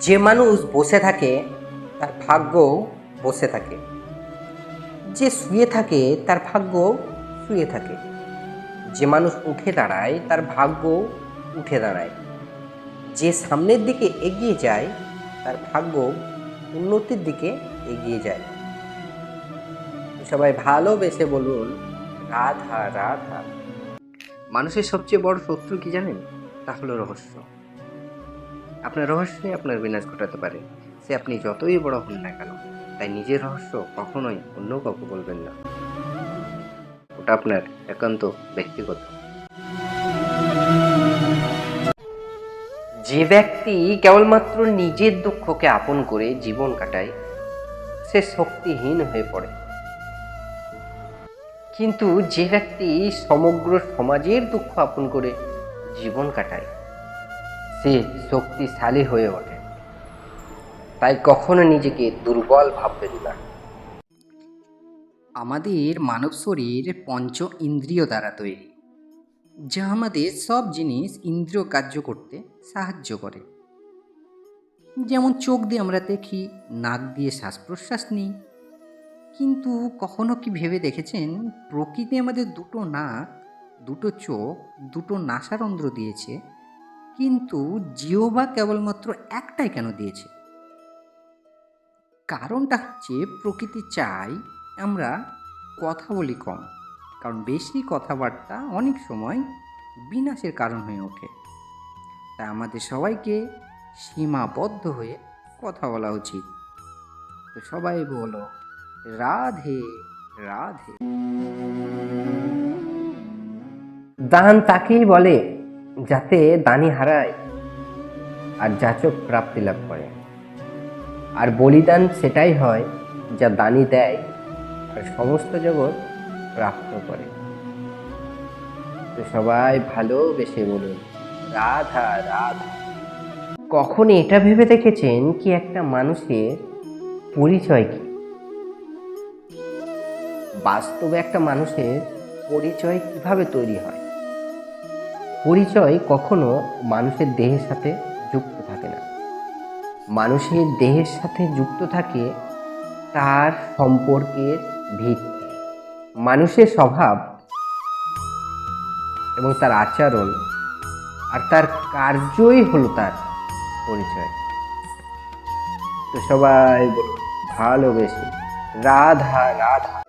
যে মানুষ বসে থাকে, তার ভাগ্যও বসে থাকে। যে শুয়ে থাকে, তার ভাগ্য শুয়ে থাকে। যে মানুষ উঠে দাঁড়ায়, তার ভাগ্য উঠে দাঁড়ায়। যে সামনের দিকে এগিয়ে যায়, তার ভাগ্য উন্নতির দিকে এগিয়ে যায়। সবাই ভালোবেসে বলুন, রাধা রাধা। মানুষের সবচেয়ে বড় শত্রু কি জানেন? তা হলো রহস্য। আপনার রহস্যই আপনার বিনাশ ঘটাতে পারে। সে আপনি যতই বড় হন না কেন, তাই নিজের রহস্য কখনোই অন্য কাউকে বলবেন না। ওটা আপনার একান্ত ব্যক্তিগত। যে ব্যক্তি কেবলমাত্র নিজের দুঃখকে আপন করে জীবন কাটায়, সে শক্তিহীন হয়ে পড়ে। কিন্তু যে ব্যক্তি সমগ্র সমাজের দুঃখ আপন করে জীবন কাটায় সে শক্তিশালী হয়ে ওঠে। তাই কখনো নিজেকে দুর্বল ভাববেন না। আমাদের মানব শরীর পঞ্চ ইন্দ্রিয় দ্বারা তৈরি, যা আমাদের সব জিনিস ইন্দ্রিয় কার্য করতে সাহায্য করে। যেমন চোখ দিয়ে আমরা দেখি, নাক দিয়ে শ্বাস প্রশ্বাস নিই। কিন্তু কখনো কি ভেবে দেখেছেন, প্রকৃতি আমাদের দুটো নাক, দুটো চোখ, দুটো নাসারন্ধ্র দিয়েছে? কিন্তু জিওবা কেবলমাত্র একটাই কেন দিয়েছে? কারণটা হচ্ছে প্রকৃতি চাই আমরা কথা বলি কম, কারণ বেশি কথাবার্তা অনেক সময় বিনাশের কারণ হয়ে ওঠে। তাই আমাদের সবাইকে সীমাবদ্ধ হয়ে কথা বলা উচিত। তো সবাই বলো, রাধে রাধে। দান তাকেই বলে যাতে দানি হারায় আর যাচক প্রাপ্তি লাভ করে। আর বলিদান সেটাই হয় যা দানি দেয় আর সমস্ত জগৎ প্রাপ্ত করে। তো সবাই ভালোবেসে বলুন, রাধা রাধা। কখন এটা ভেবে দেখেছেন কি একটা মানুষের পরিচয় কি? বাস্তবে একটা মানুষের পরিচয় কীভাবে তৈরি হয়? পরিচয় কখনো মানুষের দেহের সাথে যুক্ত থাকে না। মানুষের দেহের সাথে যুক্ত থাকে তার সম্পর্কের ভিত্তি। মানুষের স্বভাব এবং তার আচরণ আর তার কার্যই হলো তার পরিচয়। তো সবাই বলুন, ভালোবেসে। রাধা রাধা।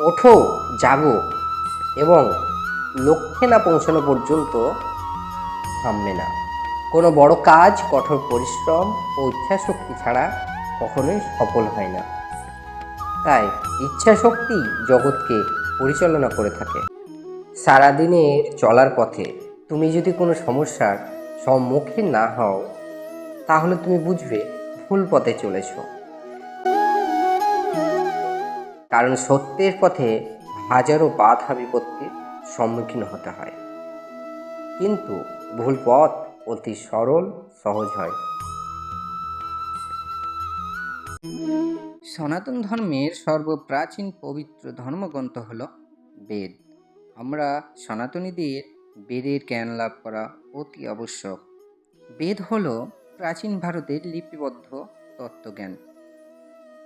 ওঠো, জাগো এবং লক্ষ্যে না পৌঁছানো পর্যন্ত থামবে না। কোনো বড় কাজ, কঠোর পরিশ্রম ও ইচ্ছাশক্তি ছাড়া কখনোই সফল হয় না। তাই ইচ্ছাশক্তি জগৎকে পরিচালনা করে থাকে। সারাদিনের চলার পথে তুমি যদি কোনো সমস্যার সম্মুখীন না হও, তাহলে তুমি বুঝবে ভুল পথে চলেছ। কারণ সত্যের পথে হাজারো বাধা বিপত্তির সম্মুখীন হতে হয়। কিন্তু ভুল পথ অতি সরল, সহজ হয়। সনাতন ধর্মের সর্বপ্রাচীন পবিত্র ধর্মগ্রন্থ হল বেদ। আমরা সনাতনীদের বেদের জ্ঞান লাভ করা অতি আবশ্যক। বেদ হল প্রাচীন ভারতের লিপিবদ্ধ তত্ত্বজ্ঞান।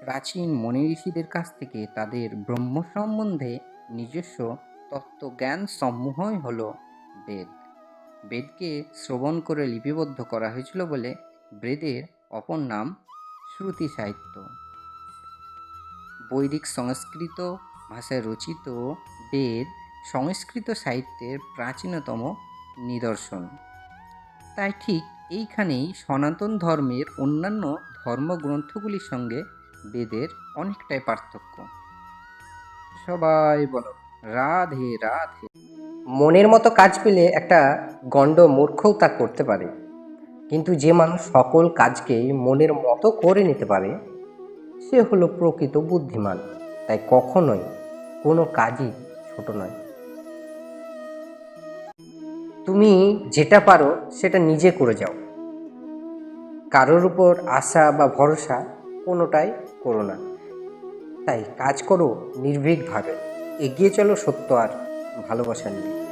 প্রাচীন মনি ঋষিদের কাছ থেকে তাদের ব্রহ্ম সম্বন্ধে নিজস্ব তত্ত্বজ্ঞান সমূহই হল বেদ। বেদকে শ্রবণ করে লিপিবদ্ধ করা হয়েছিল বলে বেদের অপর নাম শ্রুতি সাহিত্য বৈদিক সংস্কৃত ভাষায় রচিত বেদ সংস্কৃত সাহিত্যের প্রাচীনতম নিদর্শন। তাই ঠিক এইখানেই সনাতন ধর্মের অন্যান্য ধর্মগ্রন্থগুলির সঙ্গে বেদের অনেকটাই পার্থক্য। সবাই বলো। রাধে রাধে। মনের মতো কাজ পেলে একটা গণ্ড মূর্খও তা করতে পারে। কিন্তু যে মানুষ সকল কাজকেই মনের মতো করে নিতে পারে, সে হলো প্রকৃত বুদ্ধিমান। তাই কখনোই কোনো কাজই ছোট নয়। তুমি যেটা পারো সেটা নিজে করে যাও। কারোর উপর আশা বা ভরসা কোনোটাই করো না। তাই কাজ করো নির্ভীকভাবে। এগিয়ে চলো সত্য আর ভালোবাসা নিয়ে।